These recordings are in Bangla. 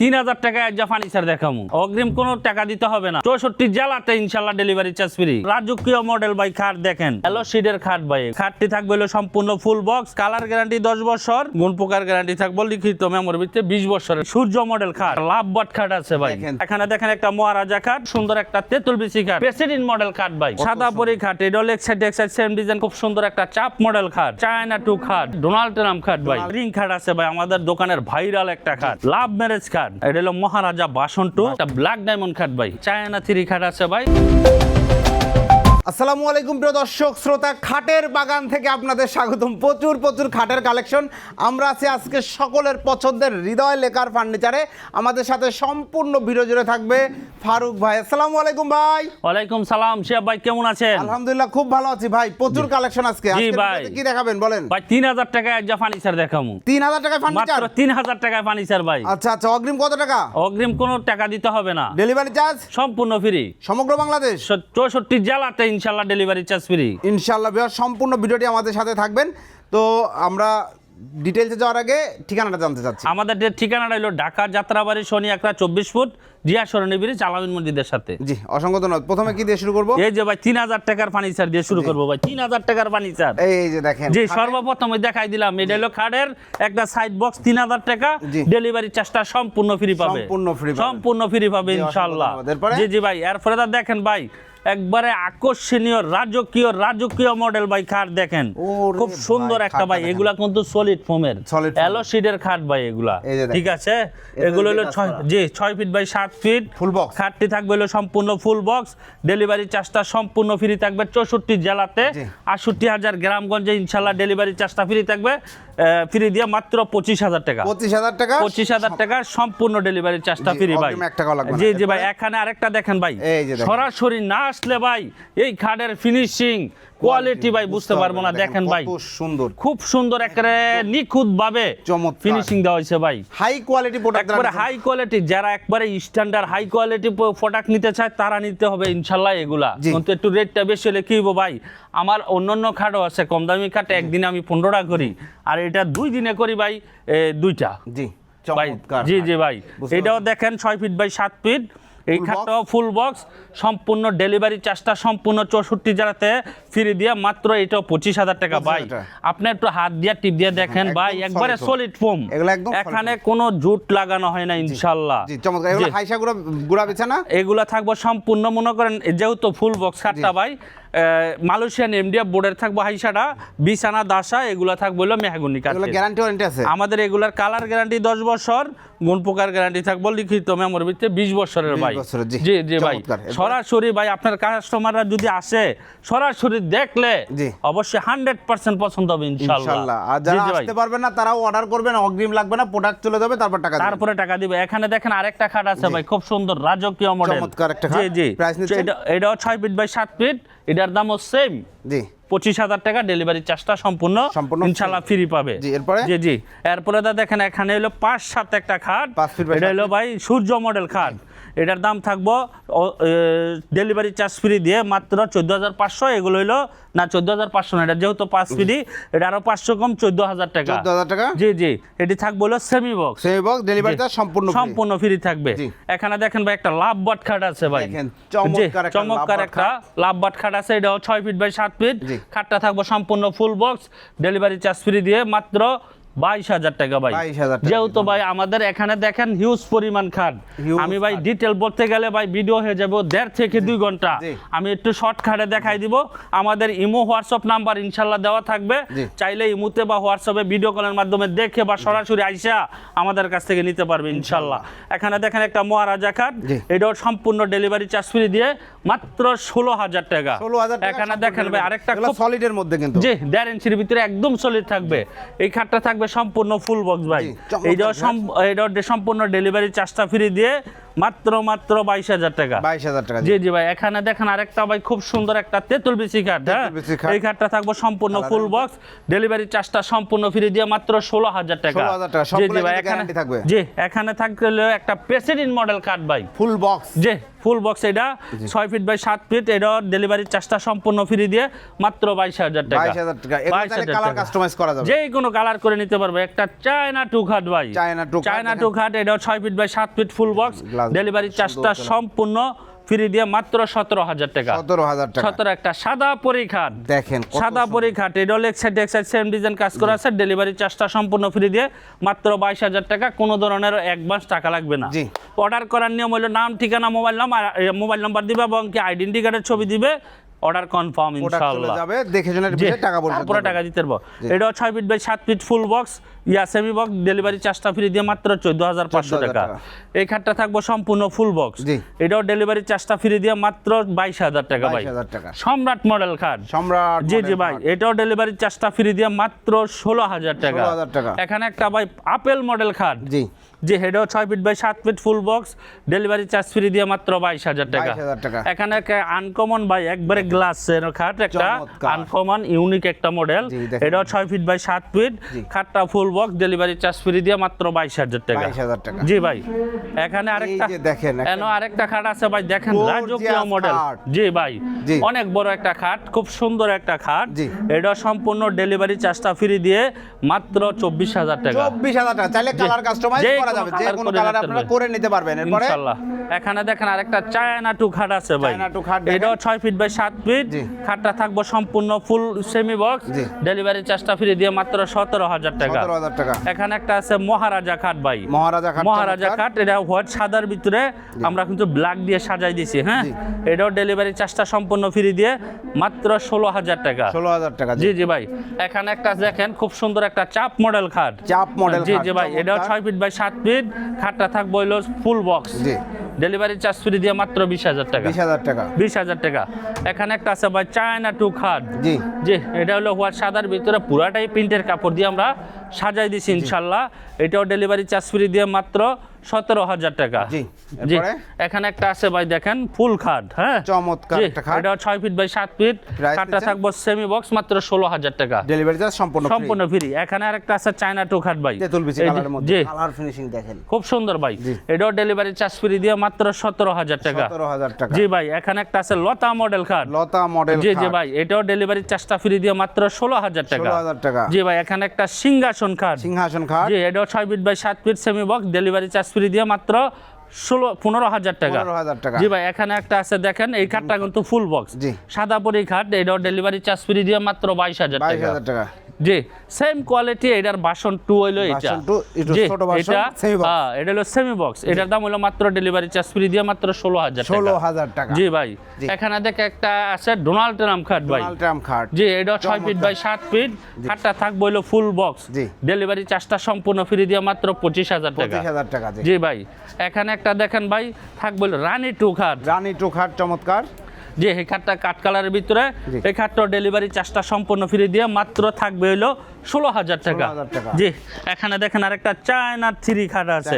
তিন হাজার টাকা এক যা ফার্নিচার দেখামু। অগ্রিম কোনো টাকা দিতে হবে না। চৌষট্টি জেলাতে ইনশাল্লাহ ডেলিভারি চার্জ ফ্রি রাজকীয় মডেল বাই খাট দেখেন। হ্যালো সিডের খাট বাই খাটটি থাকবে হলো সম্পূর্ণ ফুল বক্স কালার গ্যারান্টি দশ বছর। গুণ পোকার গ্যারান্টি থাকবে লিখিত মেমোর ভিতরে বিশ বছরের। সূর্য মডেল খাট লাভ বট খাট আছে ভাই। এখানে দেখেন একটা মহারাজা খাট সুন্দর একটা তেঁতুল বিসি খাট প্রেসিডেন্ট মডেল খাট ভাই সাদা পরি খাট এটা হলো এক্সাইড এক্সাইড সেম ডিজাইন খুব সুন্দর একটা চাপ মডেল খাট চায়না টু খাট ডোনাল্ড ট্রাম্প খাট ভাই রিং খাট আছে ভাই আমাদের দোকানের ভাইরাল একটা খাট লাভ ম্যারেজ খাট এটা হলো মহারাজা বাসন টু একটা ব্ল্যাক ডায়মন্ড খাট ভাই। চায়না থ্রি খাট আছে ভাই। আসসালামু আলাইকুম প্রিয় দর্শক শ্রোতা খাটের বাগান থেকে আপনাদের স্বাগতম। প্রচুর প্রচুর খাটের কালেকশন। আমরা আছি আজকে সকলের পছন্দের হৃদয় লেখার ফার্নিচারে। আমাদের সাথে সম্পূর্ণ ভিডিও জুড়ে থাকবে ফারুক ভাই। আসসালামু আলাইকুম ভাই। ওয়ালাইকুম সালাম শিয়া ভাই কেমন আছেন? আলহামদুলিল্লাহ খুব ভালো আছি ভাই। প্রচুর কালেকশন আজকে। আজকের ভাই। কি দেখাবেন বলেন? ভাই তিন হাজার টাকা এক যা ফার্নিচার দেখামু। তিন হাজার টাকায় ফার্নিচার মাত্র তিন হাজার টাকায় ফার্নিচার ভাই। আচ্ছা আচ্ছা অগ্রিম কত টাকা? অগ্রিম কোনো টাকা দিতে হবে না। ডেলিভারি চার্জ সম্পূর্ণ ফ্রি সমগ্র বাংলাদেশ? চৌষট্টি জেলাতে ইনশাল্লাহ ডেলিভারি চার্জ ফ্রি। ইনশাল্লাহ বিহার সম্পূর্ণ ভিডিওটি আমাদের সাথে থাকবেন। তো আমরা ডিটেলসে যাওয়ার আগে ঠিকানাটা জানতে চাচ্ছি। আমাদের যে ঠিকানাটা হলো ঢাকা যাত্রাবাড়ি শনি একরা চব্বিশ ফুট জিয়া সরণি ব্রিজ আলামিন মসজিদের সাথে। জি অসংখ্য ধন্যবাদ। প্রথমে কি দিয়ে শুরু করব? এই যে ভাই তিন হাজার টাকার ফার্নিচার দিয়ে শুরু করব ভাই তিন হাজার টাকার ফার্নিচার এই যে দেখেন জি সর্বপ্রথম দেখাই দিলাম এটা হলো খাটের একটা সাইড বক্স তিন হাজার টাকা। ডেলিভারি চার্জটা সম্পূর্ণ ফ্রি পাবে। সম্পূর্ণ পাবে। সম্পূর্ণ ফ্রি পাবে ইনশাল্লাহ। জি জি ভাই এরপরে দেখেন ভাই একবারে আকর্ষণীয় রাজকীয় রাজকীয় মডেল ভাই খাট দেখেন। খুব সুন্দর একটা ভাই এগুলা কিন্তু সলিড ফোমের foam। খাট ভাই এগুলা। ঠিক আছে? এগুলো হলো ছয় জি ছয় ফিট বাই সাত ফিট ফুল বক্স খাটটি থাকবে হলো সম্পূর্ণ ফুল বক্স ডেলিভারি চার্জটা সম্পূর্ণ ফ্রি থাকবে চৌষট্টি জেলাতে। আটষট্টি হাজার গ্রামগঞ্জে ইনশাল্লাহ ডেলিভারি চার্জটা ফ্রি থাকবে। ফ্রি দিয়ে মাত্র পঁচিশ হাজার টাকা পঁচিশ হাজার টাকা পঁচিশ হাজার টাকা সম্পূর্ণ ডেলিভারি চার্জটা ফ্রি ভাই। জি জি ভাই এখানে আরেকটা দেখেন ভাই। সরাসরি না আসলে ভাই এই খাটের ফিনিশিং কোয়ালিটি ভাই বুঝতে পারব না। দেখেন ভাই সুন্দর। খুব সুন্দর একেবারে নিখুঁত ভাবে ফিনিশিং দেওয়া হয়েছে ভাই। হাই কোয়ালিটি প্রোডাক্ট একবারে হাই কোয়ালিটি যারা একবারে স্ট্যান্ডার্ড হাই কোয়ালিটি প্রোডাক্ট নিতে চায় তারা নিতে হবে ইনশাল্লাহ এগুলা। কিন্তু একটু রেটটা বেশি হলে কি হইবো ভাই? আমার অন্যান্য খাটও আছে কম দামি খাট একদিনে আমি পনেরো টাকা করি আর এটা দুই দিনে করি ভাই দুইটা। জি জি জি ভাই। এটাও দেখেন ছয় ফিট বাই সাত ফিট এই খাটটাও ফুল বক্স সম্পূর্ণ ডেলিভারি চার্জটা সম্পূর্ণ চৌষট্টি জেলাতে ফ্রি দিয়ে মাত্র এটাও পঁচিশ হাজার টাকা ভাই। আপনি একটু হাত দিয়ে টিপ দিয়ে দেখেন ভাই একবারে। সলিড ফোম এখানে কোনো জুট লাগানো হয় না ইনশাল্লাহ। এগুলা থাকব সম্পূর্ণ মনে করেন যেহেতু ফুল বক্স খাটটা ভাই মালয়েশিয়ান এমডিএ বোর্ডের থাকব হাইসাটা বিছানা দাসা এগুলা থাকব হলো মেহাগুনি কাঠ গ্যারান্টি ওয়ারেন্টি আছে। আমাদের এগুলার কালার গ্যারান্টি দশ বছর গুণ পোকার গ্যারান্টি থাকব লিখিত মেমোর ভিতরে বিশ বছরের ভাই। জি। জি জি ভাই। সরাসরি ভাই আপনার কাস্টমাররা যদি আসে সরাসরি দেখলে জি। অবশ্যই হান্ড্রেড পার্সেন্ট পছন্দ হবে ইনশাল্লাহ। ইনশাআল্লাহ আর যারা আসতে পারবেন না তারাও অর্ডার করবেন অগ্রিম লাগবে না প্রোডাক্ট চলে যাবে তারপর টাকা। তারপরে টাকা দিবে। এখানে দেখেন আরেকটা খাট আছে ভাই খুব সুন্দর রাজকীয় মডেল চমৎকার একটা জি খাট। জি নিচ্ছেন? এটা- এটাও ছয় ফিট বাই সাত ফিট এটার দামও সেম জি। পঁচিশ হাজার টাকা ডেলিভারি চার্জটা সম্পূর্ণ সম্পূর্ণ ইনশাল্লাহ ফ্রি পাবে। জি, এরপরে? জি জি। এরপরে দা দেখেন এখানে হলো পাঁচ সাত একটা খাট। এটা হলো ভাই সূর্য মডেল খাট। এটার দাম থাকব ডেলিভারি চার্জ ফ্রি দিয়ে মাত্র চোদ্দ হাজার পাঁচশো এগুলো হইল না চোদ্দ হাজার পাঁচশো না এটা যেহেতু পাঁচ ফ্রি এটা আরও পাঁচশো কম চোদ্দ হাজার টাকা। চোদ্দ হাজার টাকা? জি জি এটি থাকব হলো semi box semi box delivery charge সম্পূর্ণ সম্পূর্ণ ফ্রি থাকবে। এখানে দেখেন ভাই একটা লাভ বাট খাট আছে ভাই। চমৎকার একটা লাভ বাট একটা লাভ বাট খাট আছে এটাও ছয় ফিট বাই সাত ফিট খাটটা থাকব সম্পূর্ণ full box delivery charge free দিয়ে মাত্র বাইশ হাজার টাকা ভাই। যেহেতু ভাই আমাদের এখানে দেখেন হিউজ পরিমাণ খাট আমি ভাই ডিটেল বলতে গেলে ভাই ভিডিও হয়ে যাব দেড় থেকে দুই ঘণ্টা। আমি একটু শর্ট খাটে দেখাই দিব। আমাদের ইমো হোয়াটসঅ্যাপ নাম্বার ইনশাল্লাহ দেওয়া থাকবে। চাইলে ইমুতে বা হোয়াটসঅ্যাপে ভিডিও কলের মাধ্যমে দেখে বা সরাসরি আইসা আমাদের কাছ থেকে নিতে পারবে ইনশাল্লাহ। এখানে দেখেন একটা মহারাজা খাট। এটাও সম্পূর্ণ ডেলিভারি চার্জ ফ্রি দিয়ে মাত্র ষোলো হাজার টাকা। ষোলো হাজার এখানে দেখেন ভাই আরেকটা সলিডের মধ্যে কিন্তু। জি দেড় ইঞ্চির ভিতরে একদম সলিড থাকবে। এই খাটটা থাকবে সম্পূর্ণ ফুল বক্স ভাই এই চমৎকার এইটাও খাট। সম- এটাও ডে- সম্পূর্ণ ডেলিভারি চার্জটা ফ্রি দিয়ে মাত্র মাত্র বাইশ হাজার টাকা। বাইশ হাজার টাকা জি জি ভাই এখানে দেখেন আরেকটা ভাই খুব সুন্দর একটা তেঁতুল বিচি কাঠ হ্যাঁ। এই কাঠটা থাকব সম্পূর্ণ ফুল বক্স ডেলিভারি চার্জটা সম্পূর্ণ ফ্রি দিয়ে মাত্র ষোলো হাজার টাকা। জি জি ভাই এখানে থাকবে। জি এখানে থাকলে একটা প্রেসিডেন্ট মডেল কাঠ ভাই। ফুল বক্স যে ফুল বক্স এটা। ছয় ফিট বাই সাত ফিট এটা ডেলিভারি চার্জটা সম্পূর্ণ ফ্রি দিয়ে মাত্র বাইশ হাজার টাকা। বাইশ হাজার টাকা। বাইশ হাজার কালার কাস্টমাইজ করা যাবে। যে কোনো কালার করে নিতে পারবে। একটা চায়না টু খাট ভাই। চায়না টু খাট চায়না টু খাট এটাও ছয় ফিট বাই সাত ফিট ফুল বক্স ডেলিভারি চার্জটা সম্পূর্ণ ফ্রি দিয়ে মাত্র সতেরো হাজার টাকা। সতেরো হাজার টাকা। সতেরো একটা সাদা পরীক্ষা দেখেন সাদা পরীক্ষা পরীক্ষাট এটাও লেগ সাইড এক সাইড সেম ডিজাইন কাজ করা আছে। ডেলিভারি চার্জটা সম্পূর্ণ ফ্রি দিয়ে মাত্র বাইশ হাজার টাকা। কোনো ধরনের অ্যাডভান্স টাকা লাগবে না। অর্ডার করার নিয়ম হলো নাম ঠিকানা মোবাইল নাম্বার মোবাইল নাম্বার দিবে এবং কি আইডেন্টি কার্ডের ছবি দিবে। অর্ডার কনফার্ম ইনশাআল্লাহ যাবে দেখে শুনে জি, টাকা বলতে তারপরে টাকা দিতে পারব এটাও ছয় ফিট বাই সাত ফিট ফুল বক্স ইয়া সেমি বক্স ডেলিভারি চার্জটা ফ্রি দিয়ে মাত্র চোদ্দ হাজার পাঁচশো টাকা। টাকা। এই খাটটা থাকব সম্পূর্ণ ফুল বক্স এটাও ডেলিভারি চার্জটা ফ্রি দিয়ে মাত্র বাইশ হাজার টাকা ভাই। সম্রাট মডেল খাট। সম্রাট জি জি ভাই এটাও ডেলিভারি চার্জটা ফ্রি দিয়ে মাত্র ষোলো হাজার টাকা। 16,000 টাকা। এখানে একটা ভাই আপেল মডেল খাট। জি। জি এটাও ছয় ফিট বাই সাত feet full box delivery charge free দিয়ে মাত্র বাইশ হাজার টাকা। 22,000 টাকা। এখানে আনকমন ভাই একবারে গ্লাস খাট একটা আনকমন ইউনিক একটা মডেল এটাও ছয় ফিট বাই সাত ফিট খাটটা full box delivery charge free দিয়ে মাত্র বাইশ হাজার টাকা। জি ভাই এখানে আরেকটা দেখেন, আরেকটা খাট আছে ভাই দেখেন রাজকীয় মডেল জি ভাই অনেক বড় একটা খাট খুব সুন্দর একটা খাট। এটা সম্পূর্ণ ডেলিভারি চার্জটা ফ্রি দিয়ে মাত্র চব্বিশ হাজার টাকা। চব্বিশ হাজার টাকা। চাইলে কালার কাস্টমাইজ করা যাবে যে কোনো কালার আপনারা করে নিতে পারবেন। এরপরে এখানে দেখেন আরেকটা চায়না টু খাট আছে ভাই। চায়না টু খাট এটাও ছয় ফিট বাই সাত ফিট খাটটা থাকব সম্পূর্ণ ফুল সেমি বক্স ডেলিভারি চার্জটা ফ্রি দিয়ে মাত্র সতেরো হাজার টাকা। সতেরো হাজার টাকা। এখানে একটা আছে মহারাজা খাট ভাই। মহারাজা খাট মহারাজা খাট এটা হোয়াইট সাদার ভিতরে আমরা কিন্তু ব্ল্যাক দিয়ে সাজাই দিছি হ্যাঁ? এটাও ডেলিভারি চার্জটা সম্পূর্ণ ফ্রি দিয়ে মাত্র ষোলো হাজার টাকা। ষোলো হাজার টাকা জি। জি ভাই। এখানে একটা দেখেন খুব সুন্দর একটা চাপ মডেল খাট। চাপ মডেল জি জি ভাই এটাও চমৎকার। ছয় ফিট বাই সাত ফিট খাটটা থাকব হইল ফুল বক্স জি। ডেলিভারি চার্জ ফ্রি দিয়ে মাত্র বিশ হাজার টাকা। বিশ হাজার টাকা। বিশ হাজার টাকা। এখানে একটা আছে ভাই চায়না টু খাট জি। জি এটা হলো হোয়াট সাদার ভিতরে পুরাটাই প্রিন্টের কাপড় দিয়ে আমরা সাজাই দিছি ইনশাল্লাহ। এটাও ডেলিভারি চার্জ ফ্রি দিয়ে মাত্র সতেরো হাজার টাকা। জি, এখানে একটা আছে ভাই দেখেন ফুল খাট হ্যাঁ? চমৎকার একটা খাট। এটাও ছয় ফিট বাই সাত ফিট খাটটা? থাকব সেমি বক্স মাত্র ষোলো হাজার টাকা। ডেলিভারি চার্জ সম্পূর্ণ সম্পূর্ণ ফ্রি এখানে আরেকটা আছে চায়না টু খাট ভাই। তেতুল বিচি কালারের মধ্যে। জি। কালার ফিনিশিং দেখেন। খুব সুন্দর ভাই। এটাও ডেলিভারি চার্জ ফ্রি দিয়ে মাত্র সতেরো হাজার টাকা। সতেরো হাজার টাকা। জি ভাই এখানে একটা আছে লতা মডেল খাট। লতা মডেল জি জি ভাই এটাও ডেলিভারি চার্জটা ফ্রি দিয়ে মাত্র ষোলো হাজার টাকা। টাকা। জি ভাই এখানে একটা সিংহাসন খাট। সিংহাসন খাট। জি এটাও ছয় ফিট বাই সাত feet semi box delivery charge free দিয়ে মাত্র ষোলো পনেরো হাজার টাকা। টাকা। জি ভাই এখানে একটা আছে দেখেন এই খাটটা কিন্তু ফুল বক্স জি। সাদা পরি খাট এটাও ডেলিভারি চার্জ ফ্রি দিয়ে মাত্র বাইশ হাজার টাকা। জি সেম কোয়ালিটি এটার বাসন টু হইল এটা। জি, এটা হ্যাঁ এটা হলো সেমি বক্স এটার দাম হলো মাত্র ডেলিভারি চার্জ ফ্রি দিয়ে মাত্র ষোলো হাজার ষোলো হাজার টাকা। জি ভাই এখানে দেখে একটা আছে ডোনাল্ড ট্রাম্প খাট ভাই। ট্রাম্প খাট। জি এটা ছয় ফিট। বাই সাত ফিট খাটটা থাকবে ফুল বক্স। ডেলিভারি চার্জটা সম্পূর্ণ ফ্রি দিয়ে মাত্র পঁচিশ হাজার টাকা। জি ভাই এখানে একটা দেখেন ভাই থাকবে রানী টু রানী টু খাট চমৎকার। যে এই খাটটা কাঠ কালারের ভিতরে এই খাটটার ডেলিভারি চার্জটা সম্পূর্ণ ফ্রি দিয়ে মাত্র থাকবে হলো ষোলো হাজার টাকা। 16,000 জি এখানে দেখেন আরেকটা চায়না থ্রি খাট আছে।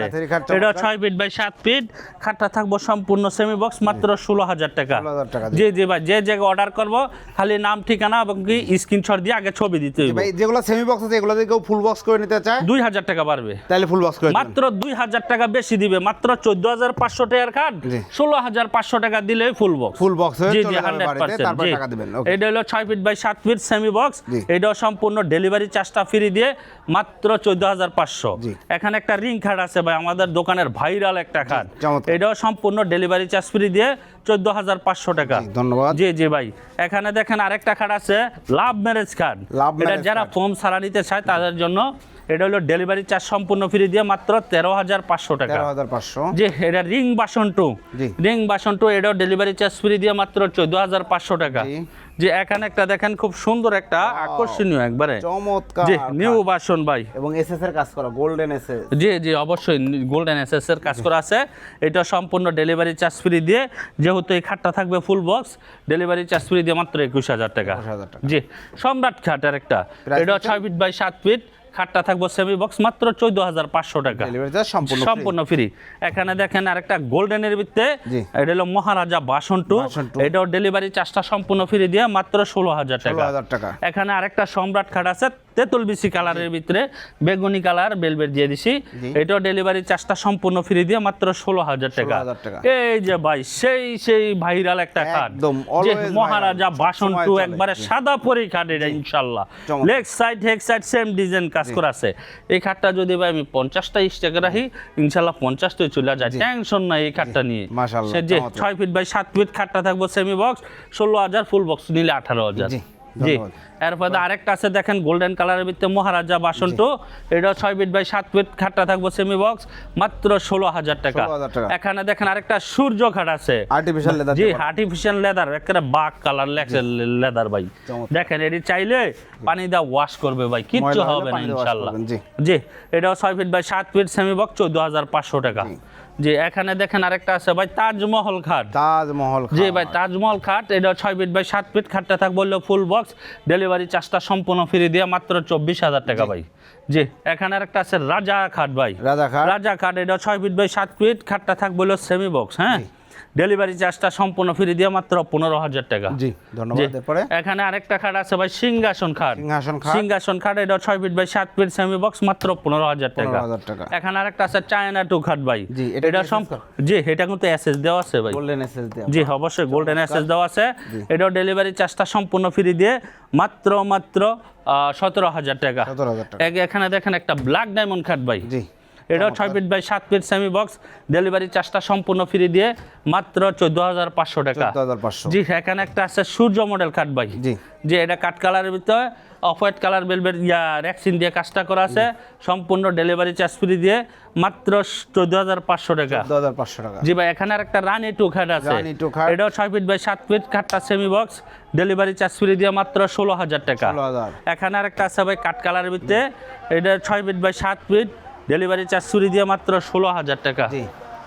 এটা ছয় ফিট বাই সাত ফিট খাটটা থাকব সম্পূর্ণ সেমি বক্স মাত্র ষোলো হাজার টাকা। 16,000 টাকা জি। জি ভাই যে জায়গায় অর্ডার করব খালি নাম ঠিকানা এবং কি স্ক্রিনশট দিয়ে আগে ছবি দিতে ভাই যেগুলো সেমি বক্স আছে এগুলো কেউ ফুল বক্স করে নিতে চায়? দুই হাজার টাকা পারবে তাহলে ফুল বক্স করে মাত্র দুই হাজার টাকা বেশি দিবে মাত্র চোদ্দ হাজার পাঁচশো টাকার খাট। ষোলো হাজার পাঁচশো টাকা দিলে ফুল বক্স ফুল বক্স এটা হলো ছয় ফিট বাই সাত ফিট সেমি বক্স এটাও সম্পূর্ণ ডেলিভারি চার্জটা ফ্রি দিয়ে মাত্র চোদ্দ হাজার পাঁচশো। এখানে একটা রিং খাট আছে ভাই আমাদের দোকানের ভাইরাল একটা খাট এটাও সম্পূর্ণ ডেলিভারি চার্জ ফ্রি দিয়ে চোদ্দ হাজার পাঁচশো টাকা। ধন্যবাদ। জি জি ভাই। এখানে দেখেন আরেকটা খাট আছে লাভ ম্যারেজ কার্ড Love এটা যারা। ফর্ম সারা নিতে চায় তাদের জন্য এটা হলো ডেলিভারি চার্জ সম্পূর্ণ ফ্রি দিয়ে মাত্র তেরো হাজার পাঁচশো টাকা। তেরো হাজার পাঁচশো। জি এটা রিং বাসন টু রিং বাসন টু এটাও ডেলিভারি চার্জ ফ্রি দিয়ে মাত্র চোদ্দ হাজার পাঁচশো টাকা। যে এখানে একটা দেখেন খুব সুন্দর একটা আকর্ষণীয় একবারে। চমৎকার। জি নিউ বাসন ভাই। এবং এসএস এর কাজ করা গোল্ডেন এসএস জি জি অবশ্যই গোল্ডেন এস এর কাজ করা আছে। এটা সম্পূর্ণ ডেলিভারি চার্জ ফ্রি দিয়ে যেহেতু এই খাটটা থাকবে full box delivery charge free দিয়ে মাত্র একুশ হাজার টাকা। জি সম্রাট খাট আর একটা এটা ছয় ফিট বাই সাত ফিট খাটটা থাকব সেমি বক্স মাত্র চোদ্দ হাজার পাঁচশো টাকা। সম্পূর্ণ সম্পূর্ণ ফ্রি এখানে দেখেন আরেকটা গোল্ডেনের ভিত্তে এটা হলো মহারাজা বাসন টু। এটাও ডেলিভারি চার্জটা সম্পূর্ণ ফ্রি দিয়ে মাত্র ষোলো হাজার টাকা। এখানে আরেকটা সম্রাট খাট আছে তেঁতুল বিসি কালারের ভিতরে বেগুনি কালার বেলবেট দিয়ে দিছি। জি। এটাও ডেলিভারি চার্জটা সম্পূর্ণ ফ্রি দিয়ে মাত্র ষোলো হাজার টাকা। 16,000 টাকা। এই যে ভাই সেই সেই ভাইরাল একটা খাট একদম, যে মহারাজা বাসন টু একবারে সাদা পরি খাট এটা ইনশাল্লাহ। লেগ সাইড হেক সাইড সেম ডিজাইন কাজ করা আছে। এই খাটটা যদি ভাই আমি পঞ্চাশটা স্টেকে রাখি ইনশাল্লাহ পঞ্চাশটাই চলে যায়। টেনশন নাই এই খাটটা নিয়ে। মাশাআল্লাহ, সে যে। ছয় ফিট বাই সাত ফিট খাটটা থাকব সেমি বক্স ষোলো হাজার ফুল বক্স নিলে আঠারো হাজার। জি, এরপরে আরেকটা আছে দেখেন গোল্ডেন কালারের ভিতরে মহারাজা বাসন টু। এটা ছয় ফিট বাই সাত ফিট খাটটা থাকব সেমি বক্স মাত্র ষোলো হাজার টাকা। এখানে দেখেন আরেকটা সূর্য খাট আছে। আর্টিফিশিয়াল লেদার জি আর্টিফিশিয়াল লেদার একেবারে বাঘ কালার লেদার ভাই। দেখেন এটি চাইলে পানি দা ওয়াশ করবে ভাই। কিচ্ছু হবে না ইনশাল্লাহ। জি। জি এটাও ছয় ফিট বাই সাত ফিট সেমি বক্স চোদ্দ হাজার পাঁচশো টাকা। জি এখানে দেখেন আরেকটা আছে ভাই তাজমহল খাট। তাজমহল জি ভাই তাজমহল খাট এটা ছয় ফিট বাই সাত ফিট খাটটা থাকবে বলল ফুল বক্স ডেলিভারি চার্জটা সম্পূর্ণ ফ্রি দিয়ে মাত্র চব্বিশ হাজার টাকা ভাই। জি এখানে আরেকটা আছে রাজা খাট ভাই। রাজা খাট। রাজা খাট এটা ছয় ফিট বাই সাত ফিট খাটটা থাকবে হলো সেমি বক্স হ্যাঁ? ডেলিভারি চার্জটা সম্পূর্ণ ফ্রি দিয়ে মাত্র পনেরো হাজার টাকা। জি। ধন্যবাদ এরপরে? এখানে আরেকটা খাট আছে ভাই সিংহাসন খাট। সিংহাসন খাট। সিংহাসন খাট এটা ছয় ফিট বাই সাত ফিট সেমি বক্স মাত্র পনেরো হাজার টাকা। এখানে আরেকটা আছে চায়না টু খাট ভাই। জি, এটা জি এটা কিন্তু এসএস দেওয়া আছে ভাই। গোল্ডেন এসএস দেওয়া। জি অবশ্যই গোল্ডেন এসএস দেওয়া আছে। এটাও ডেলিভারি চার্জটা সম্পূর্ণ ফ্রি দিয়ে মাত্র মাত্র সতেরো হাজার টাকা। এখানে দেখেন একটা ব্ল্যাক ডায়মন্ড খাট ভাই। জি। এটাও ছয় ফিট বাই সাত ফিট সেমি বক্স ডেলিভারি চার্জটা সম্পূর্ণ ফ্রি দিয়ে মাত্র চোদ্দ হাজার পাঁচশো টাকা। জি এখানে একটা আছে সূর্য মডেল কাট ভাই জি। যে এটা কাঠ কালারের ভিতরে অফ হোয়াইট কালার বেলবেট ইয়া র্যাক্সিন দিয়ে কাজটা করা আছে। সম্পূর্ণ ডেলিভারি চার্জ ফ্রি দিয়ে মাত্র চোদ্দ হাজার পাঁচশো টাকা। চোদ্দ হাজার পাঁচশো টাকা। জি ভাই এখানে আর একটা রানি টু খাট আছে। এটাও ছয় ফিট বাই সাত ফিট খাটটা semi box delivery charge free দিয়ে মাত্র ষোলো হাজার টাকা। এখানে আর একটা আছে ভাই কাঠ কালারের ভিতরে এটা ছয় ফিট বাই সাত ফিট ডেলিভারি চার্জ চুরি দিয়ে মাত্র ষোলো হাজার টাকা।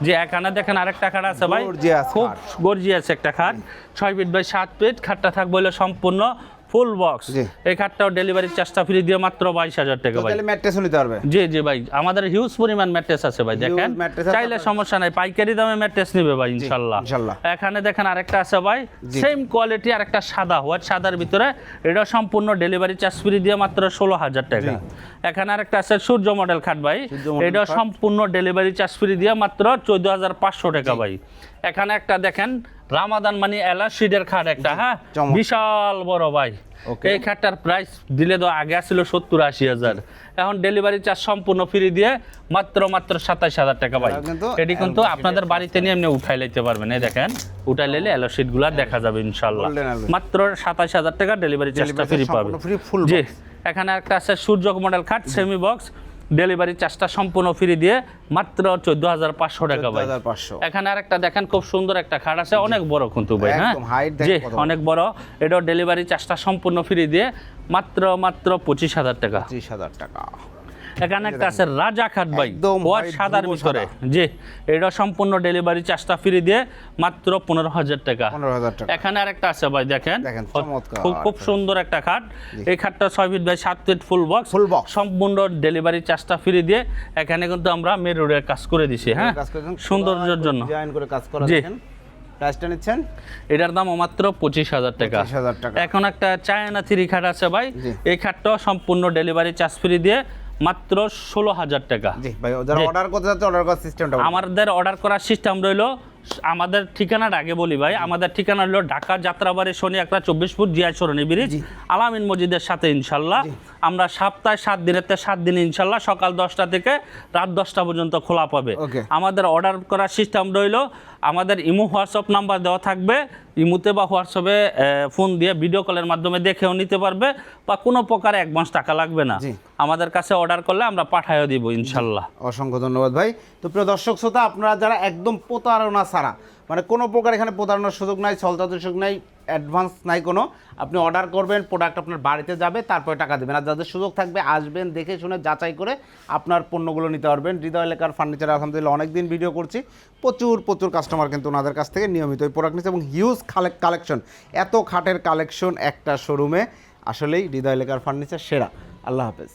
যে এক আনা দেখেন আরেকটা খাট আছে ভাই। খুব। গর্জিয়াস একটা খাট। ছয় ফিট বাই সাত ফিট খাটটা থাকবে হলো সম্পূর্ণ ফুল বক্স। এই খাটটাও ডেলিভারি চার্জটা ফ্রি দিয়ে মাত্র বাইশ হাজার টাকা ভাই। তাহলে ম্যাট্রেসও নিতে পারবে জি জি ভাই আমাদের হিউজ পরিমাণ ম্যাট্রেস আছে ভাই দেখেন। চাইলে সমস্যা নাই পাইকারি দামে ম্যাট্রেস নিবে ভাই ইনশাল্লাহ। এখানে দেখেন আরেকটা আছে ভাই সেম কোয়ালিটি আরেকটা সাদা হোয়াইট সাদার ভিতরে। এটা সম্পূর্ণ ডেলিভারি চার্জ ফ্রি দিয়ে মাত্র ষোলো হাজার টাকা। এখানে আরেকটা আছে সূর্য মডেল খাট ভাই। এটা সম্পূর্ণ ডেলিভারি চার্জ ফ্রি দিয়ে মাত্র চোদ্দ হাজার পাঁচশো টাকা ভাই। এখানে একটা দেখেন রামাদান মানে এলাশিডের খাট একটা হ্যাঁ? বিশাল বড় ভাই. এই খাটটার প্রাইস দিলে তো আগে ছিল সত্তর আশি হাজার। এখন ডেলিভারি চার্জ সম্পূর্ণ ফ্রি দিয়ে মাত্র মাত্র সাতাইশ হাজার টাকা ভাই। এটি কিন্তু আপনাদের বাড়িতে নিয়ে এমনি উঠাই লাইতে পারবেন। এই দেখেন উঠাই লাইলে এলো গুলা দেখা যাবে ইনশাল্লাহ। মাত্র সাতাইশ হাজার টাকা ডেলিভারি চার্জটা ফ্রি পাবে। জি এখানে একটা আছে সূর্য মডেল খাট সেমি বক্স ডেলিভারি চার্জটা সম্পূর্ণ ফ্রি দিয়ে মাত্র চোদ্দ হাজার পাঁচশো টাকা ভাই। এখানে এখানে আরেকটা দেখেন খুব সুন্দর একটা খাট আছে অনেক বড় কিন্তু ভাই হ্যাঁ? জি অনেক বড়। এটাও ডেলিভারি চার্জটা সম্পূর্ণ ফ্রি দিয়ে মাত্র মাত্র পঁচিশ হাজার টাকা। পঁচিশ হাজার টাকা। এখানে একটা আছে রাজা খাট ভাই white সাদার ভিতরে। জি এটা সম্পূর্ণ ডেলিভারি চার্জটা ফ্রি দিয়ে মাত্র পনেরো হাজার টাকা। এখানে আরেকটা আছে ভাই দেখেন। খুব খুব সুন্দর একটা খাট। এই খাটটা ছয় ফিট বাই সাত feet full box Full box। সম্পূর্ণ ডেলিভারি চার্জটা ফ্রি দিয়ে এখানে কিন্তু আমরা মেরুরের কাজ করে দিছি হ্যাঁ? সৌন্দর্যের জন্য। জি। প্রাইসটা নিচ্ছেন? এটার দাম মাত্র পঁচিশ হাজার টাকা। পঁচিশ হাজার টাকা। এখন একটা চায়না থ্রি খাট আছে ভাই। এই খাটটাও সম্পূর্ণ ডেলিভারি চার্জ ফ্রি দিয়ে মাত্র ষোলো হাজার টাকা। জি ভাই যারা অর্ডার করতে অর্ডার করার সিস্টেমটা আমাদের অর্ডার করার সিস্টেম রইল আমাদের ঠিকানাটা আগে বলি ভাই আমাদের ঠিকানা হলো ঢাকা যাত্রাবাড়ি শনি একটা চব্বিশ ফুট জিয়া সরণি ব্রিজ আলামিন মসজিদের সাথে ইনশাল্লাহ। আমরা সপ্তাহে সাত দিনের তে সাত দিন ইনশাল্লাহ সকাল দশটা থেকে রাত দশটা পর্যন্ত খোলা পাবে। আমাদের অর্ডার করার সিস্টেম রইল আমাদের ইমো হোয়াটসঅ্যাপ নাম্বার দেওয়া থাকবে ইমুতে বা হোয়াটসঅ্যাপে ফোন দিয়ে ভিডিও কলের মাধ্যমে দেখেও নিতে পারবে বা কোনো প্রকার মাস টাকা লাগবে না। আমাদের কাছে অর্ডার করলে আমরা পাঠাইও দিব ইনশাল্লাহ। অসংখ্য ধন্যবাদ ভাই। তো প্রিয় দর্শক শ্রোতা আপনারা যারা একদম প্রতারণা ছাড়া মানে কোনো প্রকার এখানে প্রতারণার সুযোগ নাই ছলতার সুযোগ নাই অ্যাডভান্স নাই কোনো, আপনি অর্ডার করবেন প্রোডাক্ট আপনার বাড়িতে যাবে, তারপরে টাকা দেবেন। আর যাদের সুযোগ থাকবে, আসবেন, দেখে শুনে যাচাই করে আপনার পণ্যগুলো নিতে পারবেন। হৃদয় এলাকার ফার্নিচার আলহামদুলিল্লাহ অনেক দিন ভিডিও করছি। প্রচুর প্রচুর কাস্টমার কিন্তু ওনাদের কাছ থেকে নিয়মিত ওই প্রোডাক্ট নিচ্ছে এবং হিউজ কালেকশন এত খাটের কালেকশন একটা শোরুমে আসলেই হৃদয় এলাকার ফার্নিচার সেরা। আল্লাহ হাফেজ।